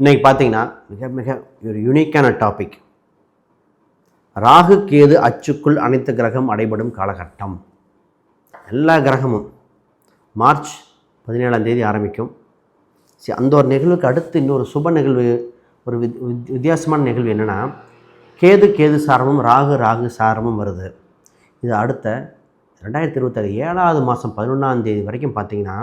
இன்றைக்கி பார்த்தீங்கன்னா மிக மிக ஒரு யூனிக்கான டாபிக் ராகு கேது அச்சுக்குள் அனைத்து கிரகம் அடைபடும் காலகட்டம். எல்லா கிரகமும் மார்ச் பதினேழாம் தேதி ஆரம்பிக்கும். சரி அந்த ஒரு நிகழ்வுக்கு அடுத்து இன்னொரு சுப நிகழ்வு ஒரு வித் வித்தியாசமான நிகழ்வு என்னென்னா கேது கேது சாரமும் ராகு ராகு சாரமும் வருது. இது அடுத்த ரெண்டாயிரத்தி இருபத்தாறு ஏழாவது மாதம் பதினொன்றாம் தேதி வரைக்கும் பார்த்தீங்கன்னா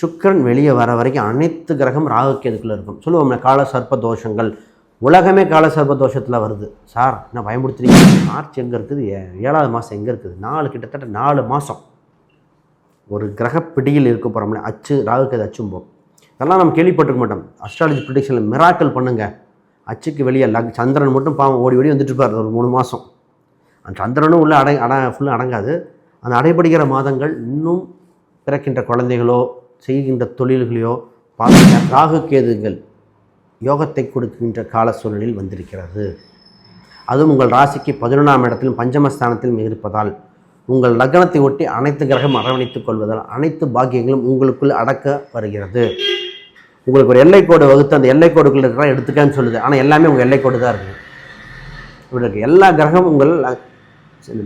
சுக்கிரன் வெளியே வர வரைக்கும் அனைத்து கிரகம் ராகு கேதுக்குள்ள இருக்கும். சொல்லுவோம்ல கால சர்ப்ப தோஷங்கள். உலகமே கால சர்ப்ப தோஷத்தில் வருது. சார் என்ன பயமுடுத்துறீங்க மார்ச் எங்கே இருக்குது? ஏ- ஏழாவது மாதம் எங்கே இருக்குது? நாலு கிட்டத்தட்ட நாலு மாதம் ஒரு கிரக பிடியில் இருக்க போகிறோம்ல அச்சு ராகு கேது அச்சும்போம் அதெல்லாம் இதெல்லாம் நம்ம கேள்விப்பட்டிருக்க மாட்டோம். அஸ்ட்ராலஜி ப்ரிடிக்ஷனில் மிராக்கல் பண்ணுங்கள் அச்சுக்கு வெளியே லக் சந்திரன் மட்டும் பாவம் ஓடி ஓடி வந்துட்டு இருப்பார். ஒரு மூணு மாதம் அந்த சந்திரனும் உள்ளே அடை அட ஃபுல்லாக அடங்காது. அந்த அடைபடுகிற மாதங்கள் இன்னும் பிறக்கின்ற குழந்தைகளோ செய்கின்ற தொழில்களையோ பார்த்து ராகு கேதுகள் யோகத்தை கொடுக்கின்ற கால சூழலில் வந்திருக்கிறது. அதுவும் உங்கள் ராசிக்கு பதினொன்றாம் இடத்திலும் பஞ்சமஸ்தானத்திலும் இருப்பதால் உங்கள் லக்னத்தை ஒட்டி அனைத்து கிரகம் அரவணைத்துக் கொள்வதால் அனைத்து பாக்கியங்களும் உங்களுக்குள் அடக்க வருகிறது. உங்களுக்கு ஒரு எல்லைக்கோடு வகுத்து அந்த எல்லைக்கோடுக்குள்ள இருக்கிற எடுத்துக்கன்னு சொல்லுது. ஆனால் எல்லாமே உங்கள் எல்லைக்கோடு தான் இருக்குது இப்படி இருக்குது எல்லா கிரகமும் உங்கள் ல-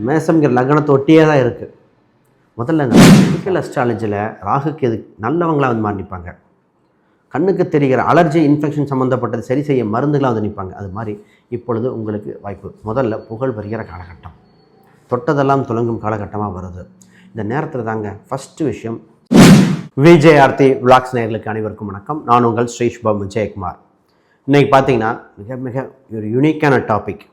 மேசம்ங்கிற லக்னத்தை ஒட்டியே தான் இருக்குது முதல்ல இந்த மெடிக்கல் அஸ்ட்ராலஜியில் ராகுக்கு எது நல்லவங்களாக வந்து மாறி நிற்பாங்க கண்ணுக்கு தெரிகிற அலர்ஜி இன்ஃபெக்ஷன் சம்மந்தப்பட்டது சரி செய்ய மருந்துகளாக வந்து நிற்பாங்க அது மாதிரி இப்பொழுது உங்களுக்கு வாய்ப்பு. முதல்ல புகழ் வருகிற காலகட்டம். தொட்டதெல்லாம் தொடங்கும் காலகட்டமாக வருது. இந்த நேரத்தில் தாங்க ஃபஸ்ட்டு விஷயம் விஜய் ஆர்த்தி விளாக்ஸ் நேர்களுக்கு அனைவருக்கும் வணக்கம். நான் உங்கள் ஸ்ரீ விஜயகுமார். இன்றைக்கி பார்த்தீங்கன்னா மிக மிக ஒரு யூனிக்கான டாபிக்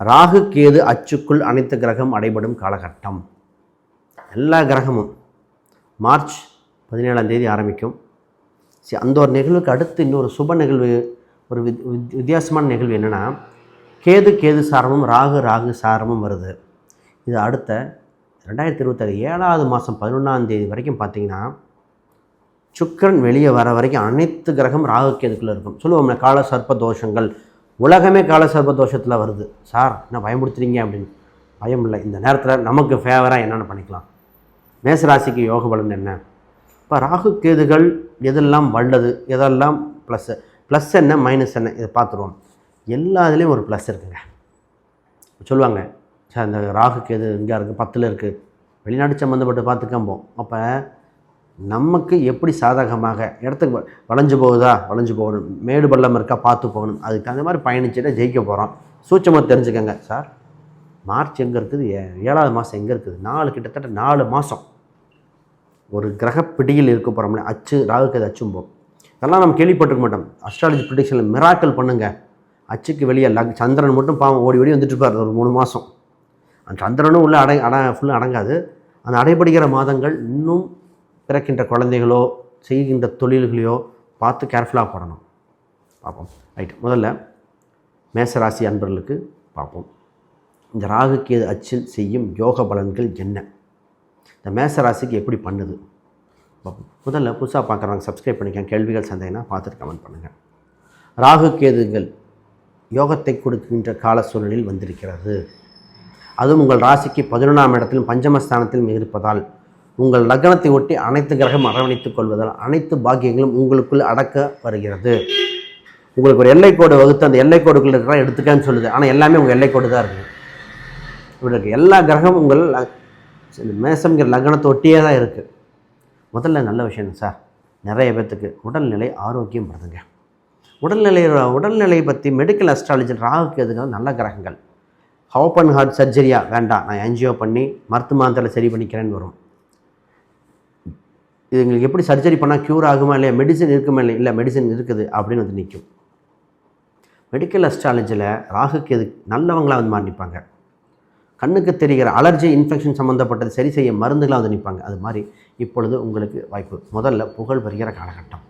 ராகு கேது அச்சுக்குள் அனைத்து கிரகம் அடைபடும் காலகட்டம். எல்லா கிரகமும் மார்ச் பதினேழாம் தேதி ஆரம்பிக்கும். சரி அந்த ஒரு நிகழ்வுக்கு அடுத்து இன்னொரு சுப நிகழ்வு ஒரு வித் வித்தியாசமான நிகழ்வு என்னென்னா கேது கேது சாரமும் ராகு ராகு சாரமும் வருது. இது அடுத்த ரெண்டாயிரத்தி இருபத்தாறு ஏழாவது மாதம் பதினொன்றாம் தேதி வரைக்கும் பார்த்தீங்கன்னா சுக்கரன் வெளியே வர வரைக்கும் அனைத்து கிரகம் ராகு கேதுக்குள்ளே இருக்கும். சொல்லுவோம்ல கால சர்ப்ப தோஷங்கள். உலகமே கால சர்ப்ப தோஷத்தில் வருது. சார் என்ன பயமுடுத்துறீங்க அப்படின்னு? பயம் இல்லை இந்த நேரத்தில் நமக்கு ஃபேவராக என்னென்ன பண்ணிக்கலாம்? மேசராசிக்கு யோக பலன் என்ன? இப்போ ராகு கேதுகள் எதெல்லாம் வல்லது? எதெல்லாம் ப்ளஸ் ப்ளஸ் என்ன மைனஸ் என்ன? இதை பார்த்துருவோம். எல்லா இதுலேயும் ஒரு ப்ளஸ் இருக்குங்க. சொல்லுவாங்க சார் இந்த ராகு கேது இங்கே இருக்குது பத்தில் இருக்குது வெளிநாட்டு சம்மந்தப்பட்டு பார்த்துக்கம்போம் அப்போ நமக்கு எப்படி சாதகமாக இடத்துக்கு வளைஞ்சு போகுதா? வளைஞ்சு போகணும். மேடு பள்ளம் இருக்கா? பார்த்து போகணும். அதுக்கு அந்த மாதிரி பயணிச்சுட்டு ஜெயிக்க போகிறோம் சூட்சமாக தெரிஞ்சுக்கங்க சார். மார்ச் எங்கே இருக்குது? ஏ- ஏழாவது மாதம் எங்கே இருக்குது? நாலு கிட்டத்தட்ட நாலு மாதம் ஒரு கிரகப்பிடியில் இருக்க போகிறோம்ல அச்சு ராகுக்கு அச்சும்போம் இதெல்லாம் நம்ம கேள்விப்பட்டிருக்க மாட்டோம். அஸ்ட்ராலஜி ப்ரிடிக்ஷனில் மிராக்கல் பண்ணுங்க. அச்சுக்கு வெளியே லக் சந்திரன் மட்டும் பாவம் ஓடி ஓடி வந்துட்டு இருப்பார் ஒரு மூணு மாதம் அந்த சந்திரனும் உள்ள அடை அட ஃபுல்லாக அடங்காது. அந்த அடைபடுகிற மாதங்கள் இன்னும் பிறக்கின்ற குழந்தைகளோ செய்கின்ற தொழில்களையோ பார்த்து கேர்ஃபுல்லாக போடணும். பார்ப்போம். ரைட் முதல்ல மேசராசி அன்பர்களுக்கு பார்ப்போம். இந்த ராகு அச்சில் செய்யும் யோக பலன்கள் என்ன? இந்த மேசராசிக்கு எப்படி பண்ணுது? முதல்ல புதுசாக பார்க்குறவங்க சப்ஸ்கிரைப் பண்ணிக்கங்க. கேள்விகள் சந்தேகம்னா பார்த்துட்டு கமெண்ட் பண்ணுங்கள் ராகு கேதுகள் யோகத்தை கொடுக்கின்ற கால சூழலில் வந்திருக்கிறது. அதுவும் உங்கள் ராசிக்கு பதினொன்றாம் இடத்திலும் பஞ்சமஸ்தானத்திலும் இருப்பதால் உங்கள் லக்னத்தை ஒட்டி அனைத்து கிரகம் அரவணைத்துக் கொள்வதால் அனைத்து பாக்கியங்களும் உங்களுக்குள் அடக்க வருகிறது. உங்களுக்கு ஒரு எல்லைக்கோடு வகுத்து அந்த எல்லைக்கோடுக்குள்ள இருக்கிற எடுத்துக்கன்னு சொல்லுது. ஆனால் எல்லாமே உங்கள் எல்லைக்கோடு தான் இருக்குது இப்படி இருக்குது எல்லா கிரகமும் உங்கள் இந்த மேசம்ங்கிற லக்னத்தை ஒட்டியே தான் இருக்குது முதல்ல நல்ல விஷயம் சார்? நிறைய பேர்த்துக்கு உடல்நிலை ஆரோக்கியம் வருதுங்க. உடல்நிலை உடல்நிலையை பற்றி மெடிக்கல் அஸ்ட்ராலஜி ராகுக்கு எதுக்காக நல்ல கிரகங்கள். ஓப்பன் ஹார்ட் சர்ஜரியா வேண்டாம். நான் என்ஜிஓ பண்ணி மருத்துவ மாத்திரையில் சரி பண்ணிக்கிறேன்னு வரும். இது எங்களுக்கு எப்படி சர்ஜரி பண்ணால் க்யூர் ஆகுமா இல்லையா? மெடிசன் இருக்குமா இல்லை இல்லை மெடிசன் இருக்குது அப்படின்னு வந்து நிற்கும் மெடிக்கல் அஸ்ட்ராலஜியில் ராகுக்கு எது நல்லவங்களாக வந்து மாறி நிற்பாங்க கண்ணுக்கு தெரிகிற அலர்ஜி இன்ஃபெக்ஷன் சம்மந்தப்பட்டது சரி செய்ய மருந்துகளாக வந்து நிற்பாங்க. அது மாதிரி இப்பொழுது உங்களுக்கு வாய்ப்பு. முதல்ல புகழ் வருகிற காலகட்டம்.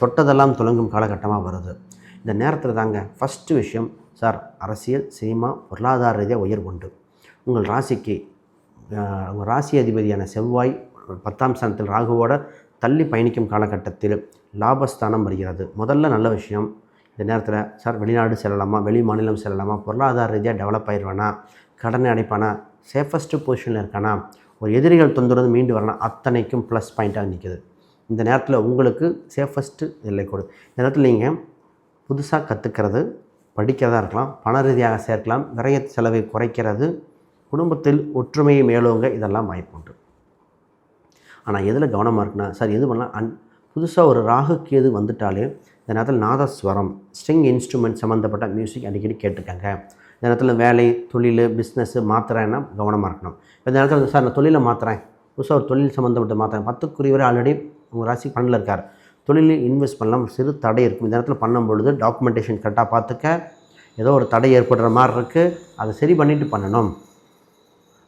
தொட்டதெல்லாம் துலங்கும் காலகட்டமாக வருது. இந்த நேரத்தில் தாங்க ஃபஸ்ட்டு விஷயம் சார் அரசியல் சினிமா பொருளாதார ரீதியாக உயர்வு உண்டு. உங்கள் ராசிக்கு உங்கள் ராசி அதிபதியான செவ்வாய் பத்தாம் ஸ்தானத்தில் ராகுவோட தள்ளி பயணிக்கும் காலகட்டத்தில் லாபஸ்தானம் வருகிறது. முதல்ல நல்ல விஷயம் இந்த நேரத்தில் சார் வெளிநாடு செல்லலாமா வெளி மாநிலம் செல்லலாமா பொருளாதார ரீதியாக டெவலப் ஆயிடுவானா கடனை அடைப்பானா? சேஃபஸ்ட்டு பொசிஷனில் இருக்கானா? ஒரு எதிரிகள் தொந்தரவு மீண்டு வரலாம் அத்தனைக்கும் ப்ளஸ் பாயிண்ட்டாக நிற்கிது இந்த நேரத்தில் உங்களுக்கு சேஃபஸ்ட்டு எல்லை கொடு. இந்த நேரத்தில் நீங்கள் புதுசாக கற்றுக்கிறது படிக்கிறதா இருக்கலாம் பண ரீதியாக சேர்க்கலாம் விரைய செலவை குறைக்கிறது குடும்பத்தில் ஒற்றுமையை மேலோங்க இதெல்லாம் வாய்ப்புண்டு ஆனால் எதில் கவனமாக இருக்குன்னா சார் எது பண்ணலாம்? அன் புதுசாக ஒரு ராகு கேது வந்துட்டாலே இந்த நேரத்தில் நாதஸ்வரம் ஸ்ட்ரிங் இன்ஸ்ட்ருமெண்ட் சம்மந்தப்பட்ட மியூசிக் அடிக்கடி கேட்டுக்கங்க இந்த நேரத்தில் வேலை தொழில் பிஸ்னஸ்ஸு மாத்திரன்னா கவனமாக இருக்கணும். இப்போ இந்த நேரத்தில் சார் நான் தொழிலை மாற்றுறேன் புதுசாக ஒரு தொழில் சம்மந்தப்பட்ட மாத்திரேன் பத்துக்குரியவரை ஆல்ரெடி உங்கள் ராசி பணில் இருக்கார். தொழிலில் இன்வெஸ்ட் பண்ணலாம் சிறு தடை இருக்கும். இந்த நேரத்தில் பண்ணும் பொழுது டாக்குமெண்டேஷன் கரெக்டாக பார்த்துக்க ஏதோ ஒரு தடை ஏற்படுற மாதிரி இருக்குது அதை சரி பண்ணிவிட்டு பண்ணணும்.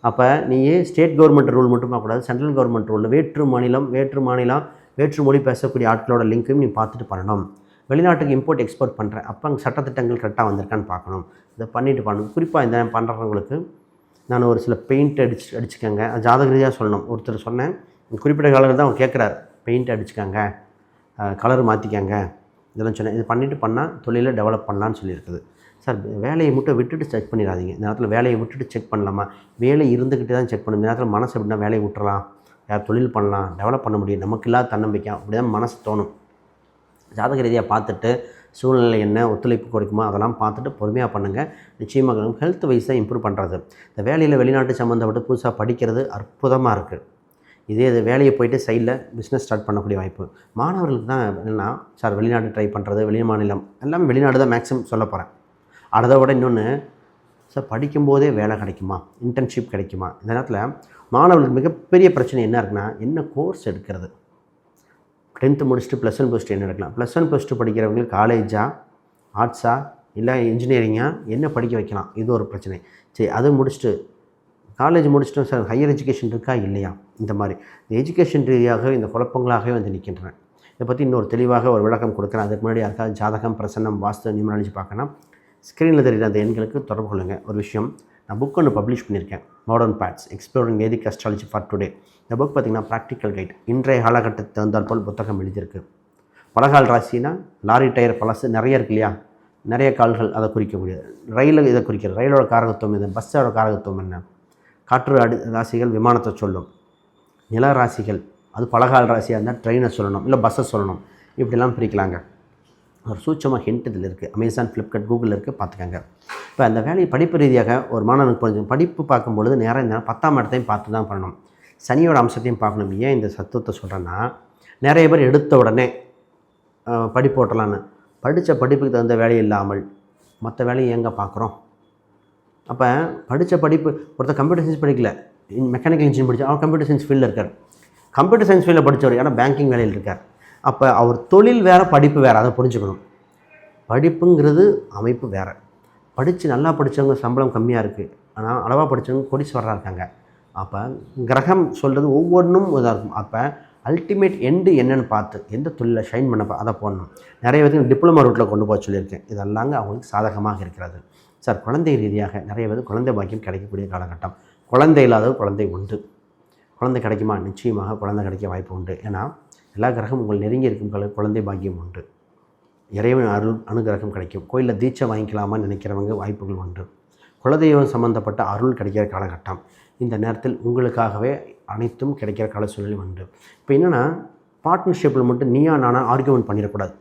அப்போ நீ ஸ்டேட் கவர்மெண்ட் ரூல் மட்டும் பார்க்கக்கூடாது சென்ட்ரல் கவர்மெண்ட் ரூல் வேற்று மாநிலம் வேற்று மாநிலம் வேற்று மொழி பேசக்கூடிய ஆட்களோட லிங்க்கையும் நீ பார்த்துட்டு பண்ணணும். வெளிநாட்டுக்கு இம்போர்ட் எக்ஸ்போர்ட் பண்ணுறேன் அப்போ அங்கே சட்டத்திட்டங்கள் கரெக்டாக வந்திருக்கான்னு பார்க்கணும். இதை பண்ணிட்டு பண்ணணும். குறிப்பாக இந்த பண்ணுறவங்களுக்கு நான் ஒரு சில பெயிண்ட் அடிச்சு அடிச்சுக்கோங்க. அது ஜாதக ரீதியாக சொல்லணும். ஒருத்தர் சொன்னேன். குறிப்பிட்ட காலத்தில் தான் அவங்க கேட்குறாரு. பெயிண்ட் அடிச்சுக்காங்க. கலர் மாற்றிக்கங்க இதெல்லாம் சொன்னேன். இது பண்ணிவிட்டு பண்ணால் தொழிலை டெவலப் பண்ணலான்னு சொல்லியிருக்குது. சார் வேலையை மட்டும் விட்டுட்டு செக் பண்ணிடாதீங்க. இந்த நேரத்தில் வேலையை விட்டுட்டு செக் பண்ணலாமா? வேலை இருந்துக்கிட்டே தான் செக் பண்ணணும். இந்த நேரத்தில் மனசு எப்படின்னா வேலையை விட்டுறலாம். யார் தொழில் பண்ணலாம். டெவலப் பண்ண முடியும். நமக்கு இல்லாத தன்னம்பிக்கை. அப்படி தான் மனசு தோணும். ஜாதக ரீதியாக பார்த்துட்டு சூழ்நிலை என்ன ஒத்துழைப்பு கொடுக்குமோ அதெல்லாம் பார்த்துட்டு பொறுமையாக பண்ணுங்கள் நிச்சயமாக ஹெல்த் வைஸாக இம்ப்ரூவ் பண்ணுறது இந்த வேலையில் வெளிநாட்டு சம்மந்தப்பட்டு புதுசாக படிக்கிறது அற்புதமாக இருக்குது இதே இது வேலையை போயிட்டு சைடில் பிஸ்னஸ் ஸ்டார்ட் பண்ணக்கூடிய வாய்ப்பு. மாணவர்களுக்கு தான் என்னென்னா சார் வெளிநாடு ட்ரை பண்ணுறது வெளி மாநிலம் எல்லாமே வெளிநாடு தான் மேக்ஸிமம் சொல்ல போகிறேன் அடுத்த விட இன்னொன்று சார் படிக்கும்போதே வேலை கிடைக்குமா? இன்டர்ன்ஷிப் கிடைக்குமா? இந்த நேரத்தில் மாணவர்களுக்கு மிகப்பெரிய பிரச்சனை என்ன இருக்குன்னா என்ன கோர்ஸ் எடுக்கிறது? டென்த்து முடிச்சுட்டு ப்ளஸ் ஒன் ப்ளஸ் டூ என்ன எடுக்கலாம் ப்ளஸ் ஒன் ப்ளஸ் டூ படிக்கிறவங்களுக்கு காலேஜா ஆர்ட்ஸா இல்லை இன்ஜினியரிங்காக என்ன படிக்க வைக்கலாம்? இது ஒரு பிரச்சனை. சரி அது முடிச்சுட்டு காலேஜ் முடிச்சுட்டோம் சார் ஹையர் எஜுகேஷன் இருக்கா? இல்லையா? இந்த மாதிரி. இந்த எஜுகேஷன் ரீதியாகவே இந்த குழப்பங்களாகவே வந்து நிற்கின்றன இதை பற்றி இன்னொரு தெளிவாக ஒரு விளக்கம் கொடுக்குறேன். அதுக்கு முன்னாடி யாருக்காவது ஜாதகம் பிரசன்னம் வாஸ்து நியூமராலஜி பார்க்கணும் ஸ்க்ரீனில் தெரியுற அந்த எண்களுக்கு தொடர்பு கொள்ளுங்கள் ஒரு விஷயம் நான் புக் ஒன்று பப்ளிஷ் பண்ணியிருக்கேன். Modern paths exploring Vedic astrology for today இந்த புக் பார்த்திங்கன்னா ப்ராக்டிக்கல் கைட் இன்றைய காலகட்டத்தை தகுந்தால் போல் புத்தகம் எழுதியிருக்கு. பலகால் ராசினா லாரி டயர் பழசு நிறைய இருக்கு இல்லையா? நிறைய கால்கள் அதை குறிக்கக்கூடியது ரயில் இதை குறிக்கிறது. ரயிலோட காரகத்துவம் இது. பஸ்ஸோட காரகத்துவம் என்ன? காற்று அடி ராசிகள் விமானத்தை சொல்லும். நில ராசிகள். அது பலகால் ராசியாக இருந்தால் ட்ரெயினை சொல்லணும். இல்லை பஸ்ஸை சொல்லணும். இப்படிலாம் பிரிக்கலாங்க. ஒரு சூட்சமாக ஹிண்ட் இதில் இருக்குது அமேசான் ஃப்ளிப்கார்ட் கூகுளில் இருக்குது பார்த்துக்கங்க. இப்போ அந்த வேலையை படிப்பு ரீதியாக ஒரு மாணவனுக்கு புரிஞ்சு படிப்பு பார்க்கும்பொழுது நேரம் இந்த பத்தாம் இடத்தையும் பார்த்து தான் பண்ணணும். சனியோட அம்சத்தையும் பார்க்கணும். ஏன் இந்த சத்துவத்தை சொல்கிறேன்னா நிறைய பேர் எடுத்த உடனே படிப்பு ஓட்டலான்னு. படித்த படிப்புக்கு தகுந்த வேலை இல்லாமல் மற்ற வேலையை எங்கே பார்க்குறோம்? அப்போ படித்த படிப்பு ஒருத்தர் கம்ப்யூட்டர் சயின்ஸ் படிக்கல. மெக்கானிக்கல் இன்ஜினியர் படித்தா அவர் கம்ப்யூட்டர் சயின்ஸ் ஃபீல்டில் இருக்கார். கம்ப்யூட்டர் சயின்ஸ் ஃபீல்டில் படித்தவர் ஏன்னா பேங்கிங் வேலையில் இருக்கார். அப்போ அவர் தொழில் வேறு படிப்பு வேறு அதை புரிஞ்சுக்கணும். படிப்புங்கிறது அமைப்பு வேறு. படித்து நல்லா படித்தவங்க சம்பளம் கம்மியாக இருக்குது ஆனால் அளவாக படித்தவங்க கோடீஸ்வரராக இருக்காங்க. அப்போ கிரகம் சொல்கிறது ஒவ்வொன்றும் இதாக இருக்கும் அப்போ அல்டிமேட் எண்டு என்னென்னு பார்த்து எந்த தொழிலில் ஷைன் பண்ண அதை போடணும். நிறைய பேருக்கு டிப்ளமோ ரூட்டில் கொண்டு போக சொல்லியிருக்கேன். இதெல்லாங்க அவங்களுக்கு சாதகமாக இருக்கிறது. சார் குழந்தை ரீதியாக நிறைய பேர் குழந்தை பாக்கியம் கிடைக்கக்கூடிய காலகட்டம். குழந்தை இல்லாத குழந்தை உண்டு. குழந்தை கிடைக்குமா? நிச்சயமாக குழந்தை கிடைக்க வாய்ப்பு உண்டு. ஏன்னா எல்லா கிரகமும் உங்கள் நெருங்கி இருக்கும் கல- குழந்தை பாக்கியம் உண்டு. இறைவன் அருள் அனுகிரகம் கிடைக்கும். கோயிலில் தீட்சை வாங்கிக்கலாமான்னு நினைக்கிறவங்க வாய்ப்புகள் உண்டு. குலதெய்வம் சம்மந்தப்பட்ட அருள் கிடைக்கிற காலகட்டம். இந்த நேரத்தில் உங்களுக்காகவே அனைத்தும் கிடைக்கிற கால சூழ்நிலை உண்டு. இப்போ என்னென்னா பார்ட்னர்ஷிப்பில் மட்டும் நீயா நானா ஆர்கியூமெண்ட் பண்ணிடக்கூடாது.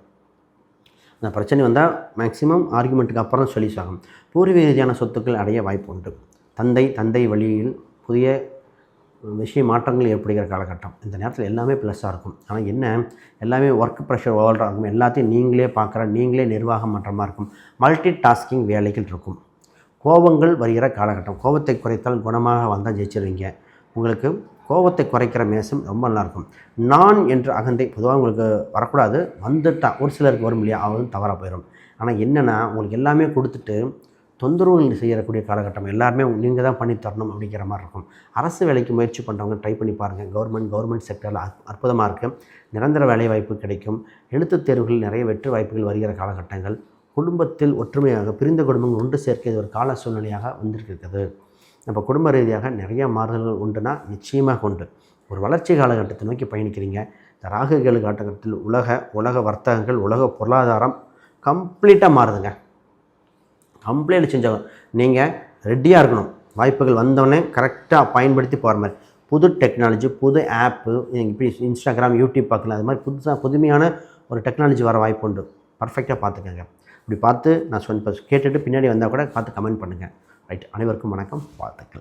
அந்த பிரச்சனை வந்தால் மேக்ஸிமம் ஆர்குமெண்ட்டுக்கு அப்புறம் சொல்லி சாகும். பூர்வீக ரீதியான சொத்துக்கள் அடைய வாய்ப்பு உண்டு. தந்தை தந்தை வழியில் புதிய விஷய மாற்றங்கள் ஏற்படுகிற காலகட்டம். இந்த நேரத்தில் எல்லாமே ப்ளஸ்ஸாக இருக்கும். ஆனால் என்ன? எல்லாமே ஒர்க் ப்ரெஷர் ஓவராக இருக்கும். எல்லாத்தையும் நீங்களே பார்க்குற நீங்களே நிர்வாகம் மாற்றமாக இருக்கும். மல்டி டாஸ்கிங் வேலைகள் இருக்கும். கோபங்கள் வருகிற காலகட்டம். கோபத்தை குறைத்தால் குணமாக வந்தால் ஜெயிச்சிருவீங்க. உங்களுக்கு கோபத்தை குறைக்கிற மேசம் ரொம்ப நல்லாயிருக்கும் நான் என்ற அகந்தை பொதுவாக உங்களுக்கு வரக்கூடாது. வந்துட்டான் ஒரு சிலருக்கு வரும் இல்லையா? அவரும் தவறாக போயிடும் ஆனால் என்னென்னா உங்களுக்கு எல்லாமே கொடுத்துட்டு தொந்தரவுகள் செய்யக்கூடிய காலகட்டம். எல்லாருமே நீங்கள் தான் பண்ணி தரணும் அப்படிங்கிற மாதிரி இருக்கும். அரசு வேலைக்கு முயற்சி பண்ணுறவங்க ட்ரை பண்ணி பாருங்கள் கவர்மெண்ட் கவர்மெண்ட் செக்டரில் அற்புதமாக இருக்குது நிரந்தர வேலை வாய்ப்பு கிடைக்கும். எழுத்துத் தேர்வுகளில் நிறைய வெற்றி வாய்ப்புகள் வருகிற காலகட்டங்கள். குடும்பத்தில் ஒற்றுமையாக பிரிந்த குடும்பங்கள் ஒன்று சேர்க்க இது ஒரு கால சூழ்நிலையாக வந்திருக்கிறது. நம்ம குடும்ப ரீதியாக நிறைய மாறுதல்கள் உண்டுனா நிச்சயமாக உண்டு. ஒரு வளர்ச்சி காலகட்டத்தை நோக்கி பயணிக்கிறீங்க. இந்த ராகு கேளு காலகட்டத்தில் உலக உலக வர்த்தகங்கள் உலக பொருளாதாரம் கம்ப்ளீட்டாக மாறுதுங்க. கம்ப்ளீட் செஞ்சாலும் நீங்கள் ரெடியாக இருக்கணும். வாய்ப்புகள் வந்தோடனே கரெக்டாக பயன்படுத்தி போகிற மாதிரி. புது டெக்னாலஜி புது ஆப்பு இப்படி இன்ஸ்டாகிராம் யூடியூப் பார்க்கலாம். அது மாதிரி புதுசாக புதுமையான ஒரு டெக்னாலஜி வர வாய்ப்பு உண்டு. பர்ஃபெக்டாக பார்த்துக்கோங்க. இப்படி பார்த்து நான் சொன்ன கேட்டுட்டு பின்னாடி வந்தால் கூட பார்த்து கமெண்ட் பண்ணுங்கள் ரைட் அனைவருக்கும் வணக்கம். வாழ்த்துக்கள்.